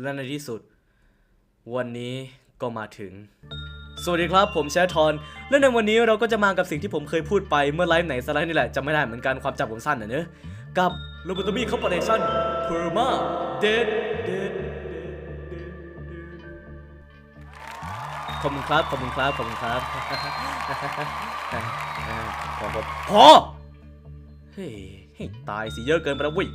และในที่สุด วันนี้ก็มาถึง สวัสดีครับผมแชทอนและในวันนี้เราก็จะมากับสิ่งที่ผมเคยพูดไปเมื่อไลฟ์ไหนสไลด์นี่แหละจำไม่ได้เหมือนกันความจำผมสั้นนะเนอะกับ l o b o t o m y Corporation Perma Dead Dead ขอบคุณครับ ขอบคุณครับ ขอบคุณครับขอพอเฮ้ยให้ตายสิเยอะเกินไปแล้วเว้ย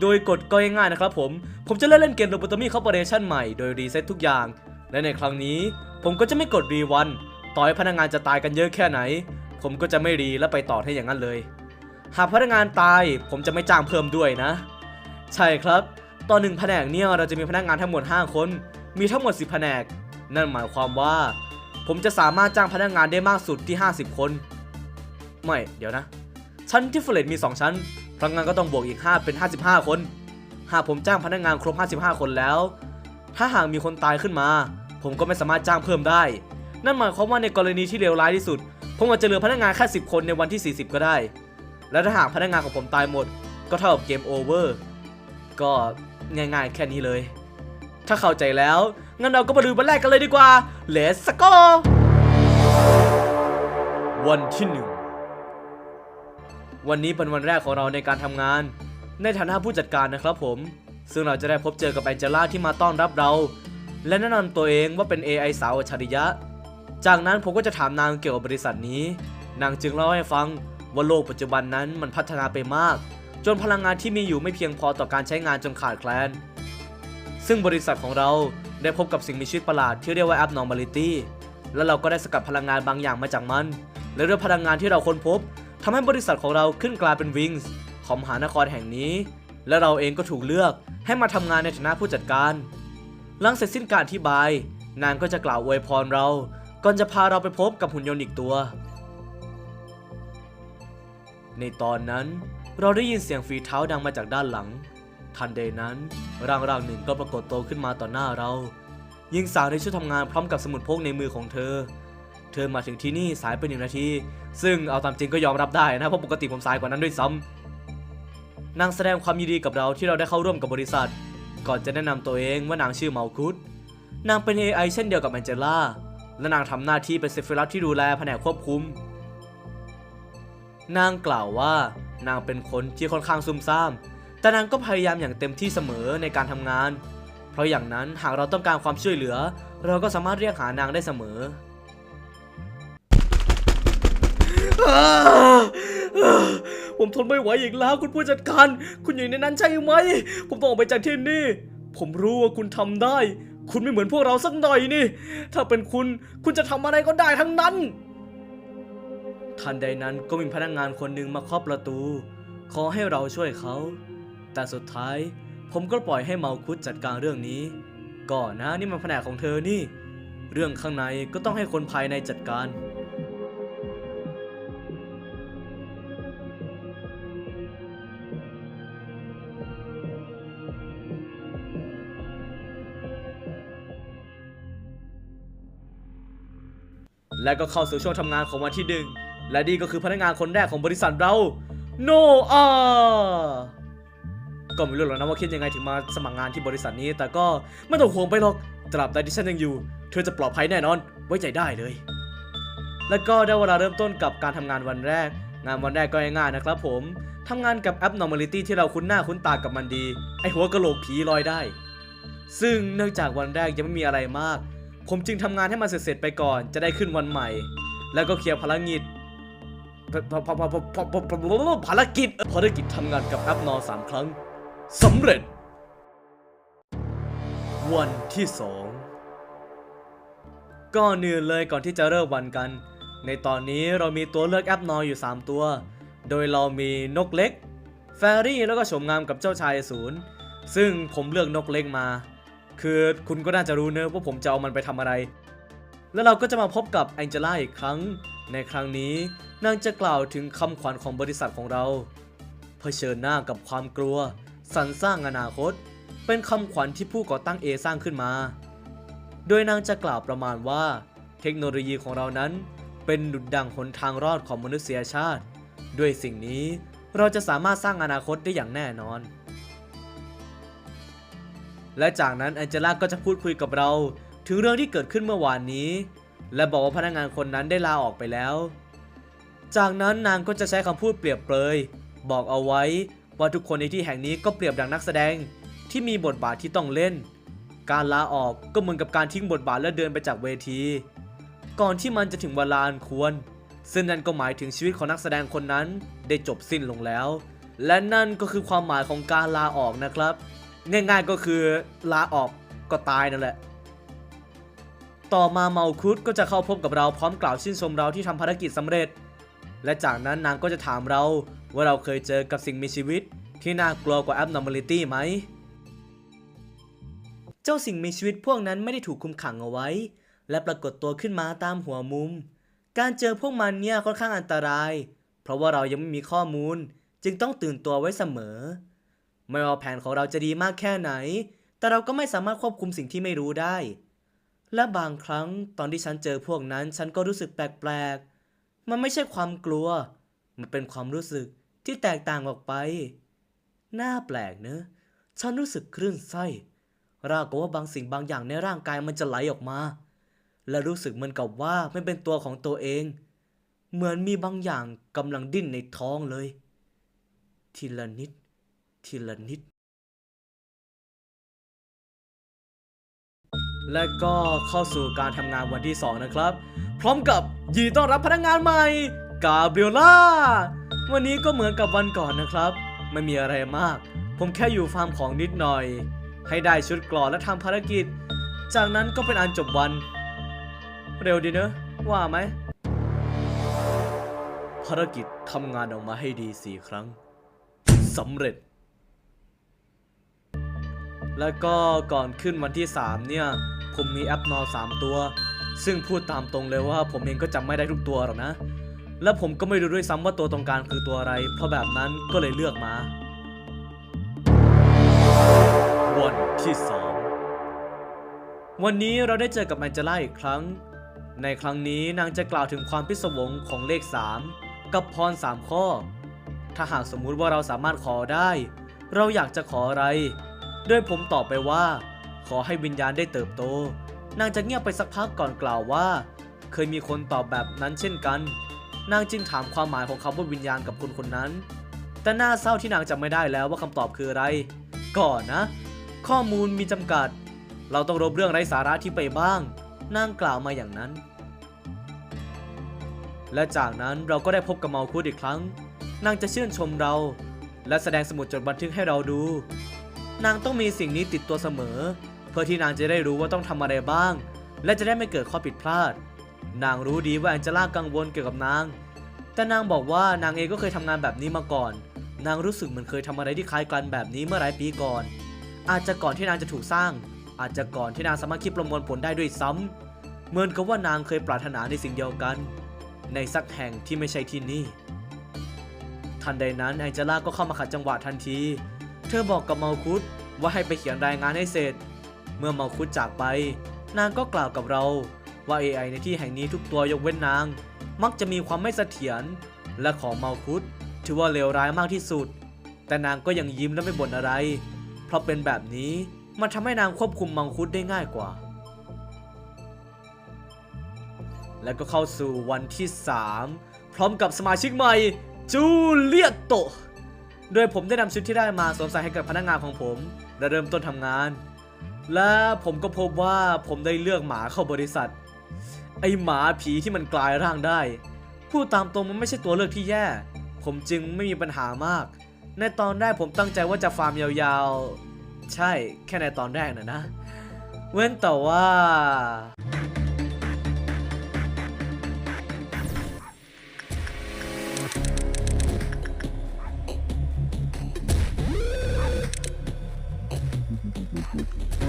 โดยกฎก็ง่ายๆนะครับผม ผมจะเล่นเล่นเกม Lobotomy Corporation ใหม่โดยรีเซ็ตทุกอย่าง และในครั้งนี้ ผมก็จะไม่กดรีวันต่อให้พนักงานจะตายกันเยอะแค่ไหน ผมก็จะไม่รีและไปต่อให้อย่างนั้นเลย หากพนักงานตายผมจะไม่จ้างเพิ่มด้วยนะ ใช่ครับตอนหนึ่งแผนกเนี่ยเราจะมีพนักงานทั้งหมด 5 คน มีทั้งหมด 10 แผนก นั่นหมายความว่า ผมจะสามารถจ้างพนักงานได้มากสุดที่ 50 คน ไม่ เดี๋ยวนะ ชั้นที่เฟลตมี 2 ชั้น พนักงานก็ต้องบวกอีก 5 เป็น 55 คน หากผมจ้างพนักงานครบ 55 คนแล้ว ถ้าหากมีคนตายขึ้นมา ผมก็ไม่สามารถจ้างเพิ่มได้ นั่นหมายความว่าในกรณีที่เลวร้ายที่สุด ผมอาจจะเหลือพนักงานแค่ 10 คนในวันที่ 40 ก็ได้ และถ้าหากพนักงานของผมตายหมด ก็เท่ากับเกมโอเวอร์ ก็ง่ายๆ แค่นี้เลย ถ้าเข้าใจแล้ว งั้นเราก็มาดูวันแรกกันเลยดีกว่า Let's go วันที่หนึ่ง วันนี้เป็นวันแรกของเราในการทำงาน ในฐานะผู้จัดการนะครับผม ซึ่งเราจะได้พบเจอกับแองเจล่าที่มาต้อนรับเรา และแนะนำตัวเองว่าเป็น AI สาวอัจฉริยะ จากนั้นผมก็จะถามนางเกี่ยวกับบริษัทนี้ นางจึงเล่าให้ฟังว่าโลกปัจจุบันนั้นมันพัฒนาไปมาก จนพลังงานที่มีอยู่ไม่เพียงพอต่อการใช้งานจนขาดแคลน ซึ่งบริษัทของเราได้พบกับสิ่งมีชีวิตประหลาดที่เรียกว่า abnormality และเราก็ได้สกัดพลังงานบางอย่างมาจากมัน และด้วยพลังงานที่เราค้นพบ ทำให้บริษัทของเราขึ้นกลายเป็นวิงส์ของมหานครแห่งนี้ และเราเองก็ถูกเลือกให้มาทำงานในฐานะผู้จัดการ หลังเสร็จสิ้นการอธิบาย นางก็จะกล่าวอวยพรเรา ก่อนจะพาเราไปพบกับหุ่นยนต์อีกตัว ในตอนนั้นเราได้ยินเสียงฝีเท้าดังมาจากด้านหลัง ทันใดนั้นร่างร่างหนึ่งก็ปรากฏตัวขึ้นมาต่อหน้าเราหญิงสาวในชุดทำงานพร้อมกับสมุดพกในมือของเธอ เธอมาถึงที่นี่สายไปหนึ่งนาที ซึ่งเอาตามจริงก็ยอมรับได้นะเพราะปกติผมสายกว่านั้นด้วยซ้ำนางแสดงความยินดีกับเราที่เราได้เข้าร่วมกับบริษัท ก่อนจะแนะนำตัวเองว่านางชื่อเมาคุดนางเป็น AI เช่นเดียวกับแองเจล่าและนางทำหน้าที่เป็นเซฟิรัสที่ดูแลแผนกควบคุม นางกล่าวว่านางเป็นคนที่ค่อนข้างซุ่มซ่าม แต่นางก็พยายามอย่างเต็มที่เสมอในการทำงาน เพราะอย่างนั้นหากเราต้องการความช่วยเหลือ เราก็สามารถเรียกหานางได้เสมอ ผมทนไม่ไหวอีกแล้วคุณผู้จัดการ คุณอยู่ในนั้นใช่ไหม ผมต้องออกไปจากที่นี่ ผมรู้ว่าคุณทำได้ คุณไม่เหมือนพวกเราสักหน่อยนี่ ถ้าเป็นคุณ คุณจะทำอะไรก็ได้ทั้งนั้น ทันใดนั้นก็มีพนักงานคนหนึ่งมาเคาะประตู ขอให้เราช่วยเขา แต่สุดท้ายผมก็ปล่อยให้เมาคุดจัดการเรื่องนี้ ก่อนนะนี่มันแผนกของเธอนี่ เรื่องข้างในก็ต้องให้คนภายในจัดการ และก็เข้าสู่ช่วงทำงานของวันที่หนึ่งและนี่ก็คือพนักงานคนแรกของบริษัทเราโนอาก็ไม่รู้หรอกนะว่าคิดยังไงถึงมาสมัครงานที่บริษัทนี้ แต่ก็ไม่ต้องห่วงไปหรอกตราบใดที่ฉันยังอยู่ เธอจะปลอดภัยแน่นอน ไว้ใจได้เลย แล้วก็ได้เวลาเริ่มต้นกับการทำงานวันแรก งานวันแรกก็ง่ายๆนะครับผมทำงานกับ abnormality ที่เราคุ้นหน้าคุ้นตากับมันดี ไอหัวกะโหลกผีลอยได้ ซึ่งเนื่องจากวันแรกยังไม่มีอะไรมาก ผมจึงทำงานให้มันเสร็จๆไปก่อน จะได้ขึ้นวันใหม่ แล้วก็เคลียร์ภารกิจภารกิจภารกิจทำงานกับแอปนอสามครั้งสำเร็จ วันที่สองก่อนอื่นเลยก่อนที่จะเริ่มวันกัน ในตอนนี้เรามีตัวเลือกแอปนออยู่ 3 ตัว โดยเรามีนกเล็ก แฟรี่แล้วก็โฉมงามกับเจ้าชายศูนย์ซึ่งผมเลือกนกเล็กมา คือคุณก็น่าจะรู้เนอะว่าผมจะเอามันไปทำอะไร แล้วเราก็จะมาพบกับแองเจล่าอีกครั้ง ในครั้งนี้นางจะกล่าวถึงคำขวัญของบริษัทของเรา เผชิญหน้ากับความกลัว สรรสร้างอนาคต เป็นคำขวัญที่ผู้ก่อตั้งเอสร้างขึ้นมา โดยนางจะกล่าวประมาณว่า เทคโนโลยีของเรานั้น เป็นดุจดั่งหนทางรอดของมนุษยชาติ ด้วยสิ่งนี้เราจะสามารถสร้างอนาคตได้อย่างแน่นอน และจากนั้นแองเจล่าก็จะพูดคุยกับเรา ถึงเรื่องที่เกิดขึ้นเมื่อวานนี้ และบอกว่าพนักงานคนนั้นได้ลาออกไปแล้ว จากนั้นนางก็จะใช้คำพูดเปรียบเปรย บอกเอาไว้ว่าทุกคนในที่แห่งนี้ก็เปรียบดังนักแสดงที่มีบทบาทที่ต้องเล่น การลาออกก็เหมือนกับการทิ้งบทบาทและเดินไปจากเวที ก่อนที่มันจะถึงเวลาอันควร ซึ่งนั่นก็หมายถึงชีวิตของนักแสดงคนนั้นได้จบสิ้นลงแล้ว และนั่นก็คือความหมายของการลาออกนะครับ ง่ายๆก็คือลาออกก็ตายนั่นแหละ ต่อมาเมาคุดก็จะเข้าพบกับเราพร้อมกล่าวชื่นชมเราที่ทำภารกิจสำเร็จ และจากนั้นนางก็จะถามเราว่าเราเคยเจอกับสิ่งมีชีวิต ที่น่ากลัวกว่า abnormality ไหม เจ้าสิ่งมีชีวิตพวกนั้นไม่ได้ถูกคุมขังเอาไว้ และปรากฏตัวขึ้นมาตามหัวมุม การเจอพวกมันเนี่ยค่อนข้างอันตราย เพราะว่าเรายังไม่มีข้อมูล จึงต้องตื่นตัวไว้เสมอ ไม่ว่าแผนของเราจะดีมากแค่ไหน แต่เราก็ไม่สามารถควบคุมสิ่งที่ไม่รู้ได้ และบางครั้งตอนที่ฉันเจอพวกนั้น ฉันก็รู้สึกแปลกๆ มันไม่ใช่ความกลัว มันเป็นความรู้สึกที่แตกต่างออกไป น่าแปลกเนอะ ฉันรู้สึกคลื่นไส้ ราวกับว่าบางสิ่งบางอย่างในร่างกายมันจะไหลออกมา และรู้สึกเหมือนกับว่าไม่เป็นตัวของตัวเอง เหมือนมีบางอย่างกำลังดิ้นในท้องเลย ทีละนิด ทีละนิด และก็เข้าสู่การทำงานวันที่ 2 นะครับ พร้อมกับยีต้อนรับพนักงานใหม่ กาเบรียล่า วันนี้ก็เหมือนกับวันก่อนนะครับ ไม่มีอะไรมาก ผมแค่อยู่ฟาร์มของนิดหน่อย ให้ได้ชุดกรอและทำภารกิจ จากนั้นก็เป็นอันจบวัน เร็วดีเนอะว่าไหมภารกิจทำงานออกมาให้ดีสี่ครั้งสำเร็จ แล้วก็ก่อนขึ้นวันที่ 3 เนี่ย ผมมีแอปนอ3 ตัว ซึ่งพูดตามตรงเลยว่าผมเองก็จำไม่ได้ทุกตัวหรอกนะ และผมก็ไม่รู้ด้วยซ้ำว่าตัวตรงกลางคือตัวอะไร เพราะแบบนั้นก็เลยเลือกมา วันที่ 2 วันนี้เราได้เจอกับแองเจล่าอีกครั้ง ในครั้งนี้นางจะกล่าวถึงความพิศวงของเลข 3 กับพร 3 ข้อ ถ้าหากสมมุติว่าเราสามารถขอได้ เราอยากจะขออะไร โดยผมตอบไปว่า ขอให้วิญญาณได้เติบโต นางจะเงียบไปสักพักก่อนกล่าวว่า เคยมีคนตอบแบบนั้นเช่นกัน นางจึงถามความหมายของคำว่าวิญญาณกับคนคนนั้น แต่น่าเศร้าที่นางจำไม่ได้แล้วว่าคำตอบคืออะไร ก่อนนะ ข้อมูลมีจำกัด เราต้องรบเรื่องไร้สาระที่ไปบ้าง นางกล่าวมาอย่างนั้น และจากนั้นเราก็ได้พบกับเมาคุดอีกครั้ง นางจะชื่นชมเรา และแสดงสมุดจดบันทึกให้เราดู นางต้องมีสิ่งนี้ติดตัวเสมอ เพื่อที่นางจะได้รู้ว่าต้องทำอะไรบ้าง และจะได้ไม่เกิดข้อผิดพลาด นางรู้ดีว่าแองเจล่ากังวลเกี่ยวกับนาง แต่นางบอกว่านางเองก็เคยทำงานแบบนี้มาก่อน นางรู้สึกเหมือนเคยทำอะไรที่คล้ายกันแบบนี้เมื่อหลายปีก่อน อาจจะก่อนที่นางจะถูกสร้าง อาจจะก่อนที่นางสามารถคิดประมวลผลได้ด้วยซ้ำเหมือนกับว่านางเคยปรารถนาในสิ่งเดียวกัน ในสักแห่งที่ไม่ใช่ที่นี่ทันใดนั้นแองเจล่าก็เข้ามาขัดจังหวะทันที เธอบอกกับเมาคุดว่าให้ไปเขียนรายงานให้เสร็จ เมื่อเมาคุดจากไป นางก็กล่าวกับเราว่า AI ในที่แห่งนี้ทุกตัวยกเว้นนาง มักจะมีความไม่เสถียรและของเมาคุดถือว่าเลวร้ายมากที่สุด แต่นางก็ยังยิ้มและไม่บ่นอะไร เพราะเป็นแบบนี้มันทำให้นางควบคุมเมังคุดได้ง่ายกว่า แล้วก็เข้าสู่วันที่ 3 พร้อมกับสมาชิกใหม่จูเลียโต โดยผมได้นำชุดที่ได้มาสวมใส่ให้กับพนักงานของผม และเริ่มต้นทำงาน และผมก็พบว่าผมได้เลือกหมาเข้าบริษัท ไอหมาผีที่มันกลายร่างได้ พูดตามตรงมันไม่ใช่ตัวเลือกที่แย่ ผมจึงไม่มีปัญหามาก ในตอนแรกผมตั้งใจว่าจะฟาร์มยาวๆ ใช่แค่ในตอนแรกนะนะ เว้นแต่ว่า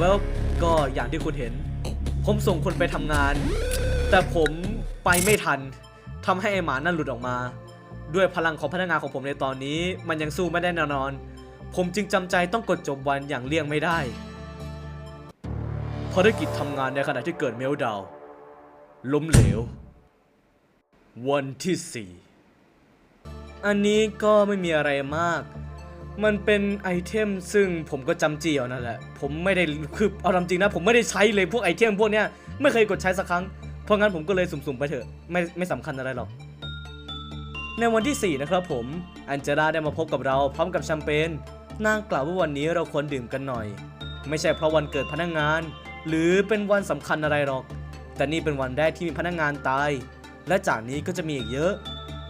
เวก็อย่างที่คุณเห็น ผมส่งคนไปทำงาน แต่ผมไปไม่ทันทำให้ไอหมานั่นหลุดออกมา ด้วยพลังของพนักงานของผมในตอนนี้ มันยังสู้ไม่ได้แน่นอน ผมจึงจำใจต้องกดจบวันอย่างเลี่ยงไม่ได้ภารกิจทำงานในขณะที่เกิดเมลดาวล้มเหลว วันที่4อันนี้ก็ไม่มีอะไรมาก มันเป็นไอเทมซึ่งผมก็จำเจียวนั่นแหละ ผมไม่ได้คือเอาจริงนะ ผมไม่ได้ใช้เลยพวกไอเทมพวกเนี้ยไม่เคยกดใช้สักครั้ง เพราะงั้นผมก็เลยสุ่มๆไปเถอะไม่ไม่สำคัญอะไรหรอก ในวันที่ 4 นะครับผมอันเจล่าได้มาพบกับเราพร้อมกับแชมเปญนางกล่าวว่าวันนี้เราควรดื่มกันหน่อย ไม่ใช่เพราะวันเกิดพนักงาน หรือเป็นวันสำคัญอะไรหรอก แต่นี่เป็นวันแรกที่มีพนักงานตาย และจากนี้ก็จะมีอีกเยอะ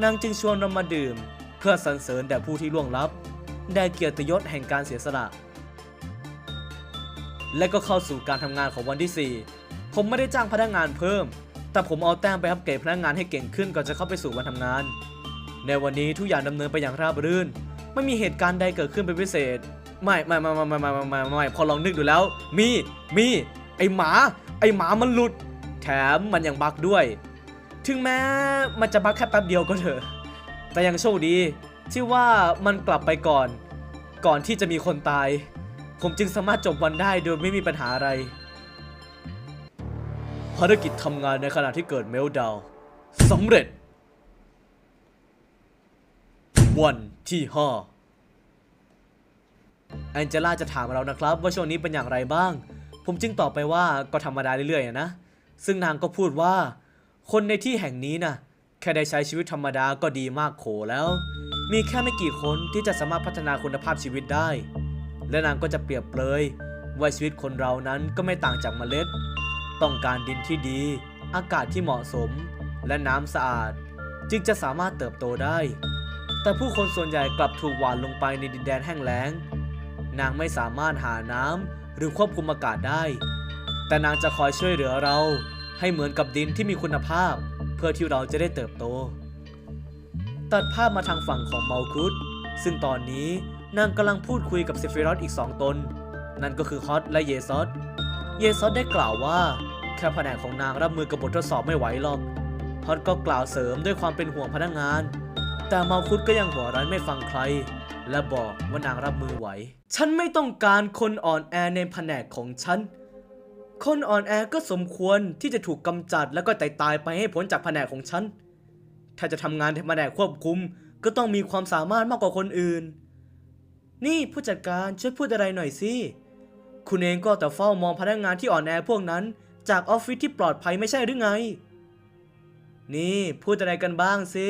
นางจึงชวนเรามาดื่ม เพื่อสรรเสริญแด่ผู้ที่ล่วงลับ แด่เกียรติยศแห่งการเสียสละ และก็เข้าสู่การทำงานของวันที่ 4 ผมไม่ได้จ้างพนักงานเพิ่ม แต่ผมเอาแต้มไปอัปเกรดพนักงานให้เก่งขึ้นก่อนจะเข้าไปสู่วันทำงาน ในวันนี้ทุกอย่างดำเนินไปอย่างราบรื่น ไม่มีเหตุการณ์ใดเกิดขึ้นเป็นพิเศษ ไม่ไม่ไม่ไม่ไม่ไม่ไม่ไม่ไม่พอลองนึกดูแล้ว มีมีไอหมา ไอหมามันหลุด แถมมันยังบักด้วย ถึงแม้มันจะบักแค่แป๊บเดียวก็เถอะ แต่ยังโชคดี ที่ว่ามันกลับไปก่อน ก่อนที่จะมีคนตาย ผมจึงสามารถจบวันได้โดยไม่มีปัญหาอะไร ภารกิจทำงานในขณะที่เกิดเมลดาวสำเร็จ วันที่5แองเจล่าจะถามเรานะครับ ว่าช่วงนี้เป็นอย่างไรบ้าง ผมจึงตอบไปว่าก็ธรรมดาเรื่อยๆนะ ซึ่งนางก็พูดว่า คนในที่แห่งนี้นะแค่ได้ใช้ชีวิตธรรมดาก็ดีมากโขแล้ว มีแค่ไม่กี่คนที่จะสามารถพัฒนาคุณภาพชีวิตได้ และนางก็จะเปรียบเปรยว่าชีวิตคนเรานั้นก็ไม่ต่างจากเมล็ด ต้องการดินที่ดี อากาศที่เหมาะสม และน้ำสะอาด จึงจะสามารถเติบโตได้ แต่ผู้คนส่วนใหญ่กลับถูกหวานลงไปในดินแดนแห้งแล้ง นางไม่สามารถหาน้ำหรือควบคุมอากาศได้ แต่นางจะคอยช่วยเหลือเราให้เหมือนกับดินที่มีคุณภาพ เพื่อที่เราจะได้เติบโต ตัดภาพมาทางฝั่งของเมาคุดซึ่งตอนนี้นางกำลังพูดคุยกับเซฟิรอสอีกสองตน นั่นก็คือฮอตและเยซอสเยซอสได้กล่าวว่าแค่แผนกของนางรับมือกับบททดสอบไม่ไหวหรอกฮอตก็กล่าวเสริมด้วยความเป็นห่วงพนักงาน แต่เมาคุดก็ยังหัวรั้นไม่ฟังใคร และบอกว่านางรับมือไหว ฉันไม่ต้องการคนอ่อนแอในแผนกของฉัน คนอ่อนแอก็สมควรที่จะถูกกำจัดแล้วก็ตายตายไปให้พ้นจากแผนกของฉัน ถ้าจะทำงานในแผนกควบคุม ก็ต้องมีความสามารถมากกว่าคนอื่น นี่ผู้จัดการช่วยพูดอะไรหน่อยสิคุณเองก็แต่เฝ้ามองพนักงานที่อ่อนแอพวกนั้น จากออฟฟิศที่ปลอดภัยไม่ใช่หรือไง นี่พูดอะไรกันบ้างสิ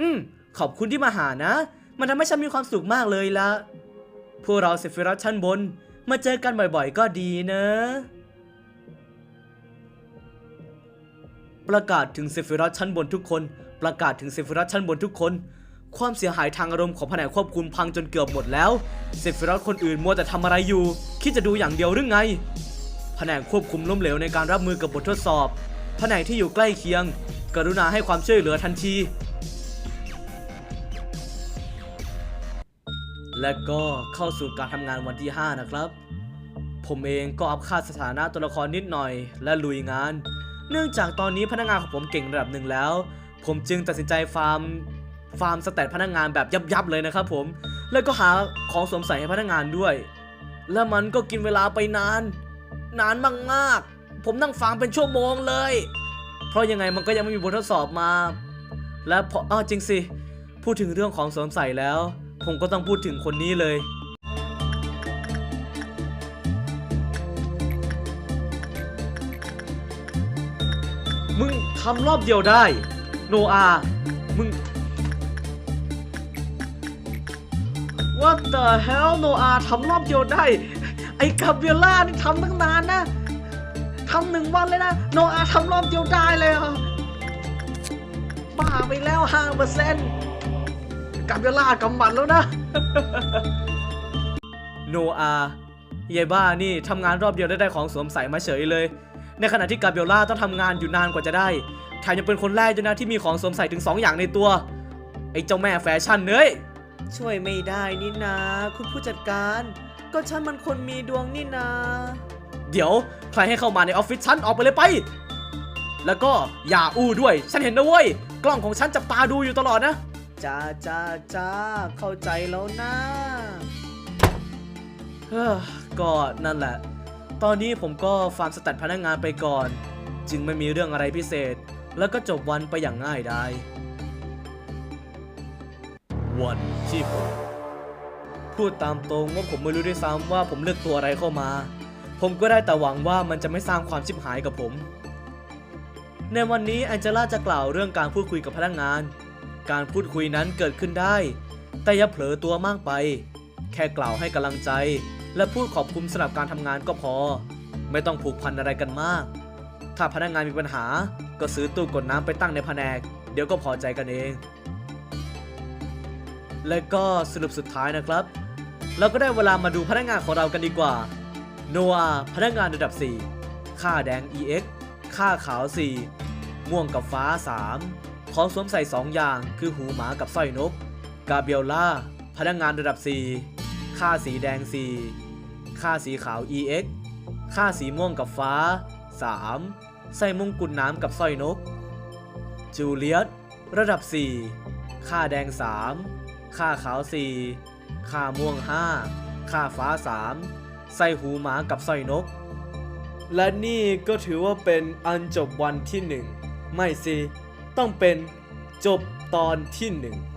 อืมขอบคุณที่มาหานะ มันทำให้ฉันมีความสุขมากเลยละพวกเราเซฟิรัสชั้นบน มาเจอกันบ่อยๆ ก็ดีนะ ประกาศถึงเซฟิรัสชั้นบนทุกคน ประกาศถึงเซฟิรัสชั้นบนทุกคน ความเสียหายทางอารมณ์ของแผนกควบคุมพังจนเกือบหมดแล้ว เซฟิรัสคนอื่นมัวแต่ทำอะไรอยู่ คิดจะดูอย่างเดียวหรือไง แผนกควบคุมล้มเหลวในการรับมือกับบททดสอบ แผนกที่อยู่ใกล้เคียง กรุณาให้ความช่วยเหลือทันที และก็เข้าสู่การทำงานวันที่ 5 นะครับ ผมเองก็อัพค่าสถานะตัวละครนิดหน่อย และลุยงาน เนื่องจากตอนนี้พนักงานของผมเก่งระดับหนึ่งแล้ว ผมจึงตัดสินใจฟาร์มฟาร์มสแตทพนักงานแบบยับๆเลยนะครับผมแล้วก็หาของสวมใส่ให้พนักงานด้วย และมันก็กินเวลาไปนาน นานมากๆ ผมนั่งฟังเป็นชั่วโมงเลย เพราะยังไงมันก็ยังไม่มีบททดสอบมา และพออ้าจริงสิ พูดถึงเรื่องของสวมใส่แล้ว ผมก็ต้องพูดถึงคนนี้เลยำรอบเดียวได้ โนอา มึง What the hell โนอาทำรอบเดียวได้ ไอ้กาเบรียล่านี่ทำตั้งนานนะทำหนึ่งวันเลยนะ โนอาทำรอบเดียวได้เลยเหรอบ้าไปแล้วห้าเปอร์เซ็นต์กาเบรียล่ากำบันแล้วนะ โนอาเยายบ้านี่ทำงานรอบเดียวได้ได้ของสวมใส่มาเฉยเลย ในขณะที่กาเบรียล่าต้องทำงานอยู่นานกว่าจะได้แถมยังเป็นคนแรกด้วยนะที่มีของสวมใส่ถึง 2 อย่างในตัว ไอ้เจ้าแม่แฟชั่นเนยช่วยไม่ได้นี่นาคุณผู้จัดการ ก็ฉันมันคนมีดวงนี่นาเดี๋ยวใครให้เข้ามาในออฟฟิศฉันออกไปเลยไป แล้วก็อย่าอู้ด้วย ฉันเห็นนะเว้ย กล้องของฉันจับตาดูอยู่ตลอดนะจ้าจ้าจ้าเข้าใจแล้วนะเฮ้อก็นั่นแหละ ตอนนี้ผมก็ฟาร์มสแตทพนักงานไปก่อน จึงไม่มีเรื่องอะไรพิเศษ แล้วก็จบวันไปอย่างง่ายดายวันที่หกพูดตามตรงว่าผมไม่รู้ด้วยซ้ำว่าผมเลือกตัวอะไรเข้ามา ผมก็ได้แต่หวังว่ามันจะไม่สร้างความชิบหายกับผม ในวันนี้แองเจล่าจะกล่าวเรื่องการพูดคุยกับพนักงาน การพูดคุยนั้นเกิดขึ้นได้ แต่อย่าเผลอตัวมากไป แค่กล่าวให้กำลังใจ และพูดขอบคุณสำหรับการทำงานก็พอ ไม่ต้องผูกพันอะไรกันมาก ถ้าพนักงานมีปัญหา ก็ซื้อตู้กดน้ำไปตั้งในแผนก เดี๋ยวก็พอใจกันเอง และก็สรุปสุดท้ายนะครับ เราก็ได้เวลามาดูพนักงานของเรากันดีกว่า โนอาพนักงานระดับ 4 ค่าแดง EX ค่าขาว 4 ม่วงกับฟ้า 3 ของสวมใส่ 2 อย่างคือหูหมากับสร้อยนก กาเบียล่าพนักงานระดับ 4 ค่าสีแดง 4 ค่าสีขาว EX ค่าสีม่วงกับฟ้า 3 ใส่มงกุฎน้ำกับสร้อยนก จูเลียตระดับ 4 ค่าแดง 3 ค่าขาว 4 ค่าม่วง 5 ค่าฟ้า 3 ใส่หูหมากับสร้อยนก และนี่ก็ถือว่าเป็นอันจบวันที่ 1 ไม่สิ ต้องเป็นจบตอนที่ 1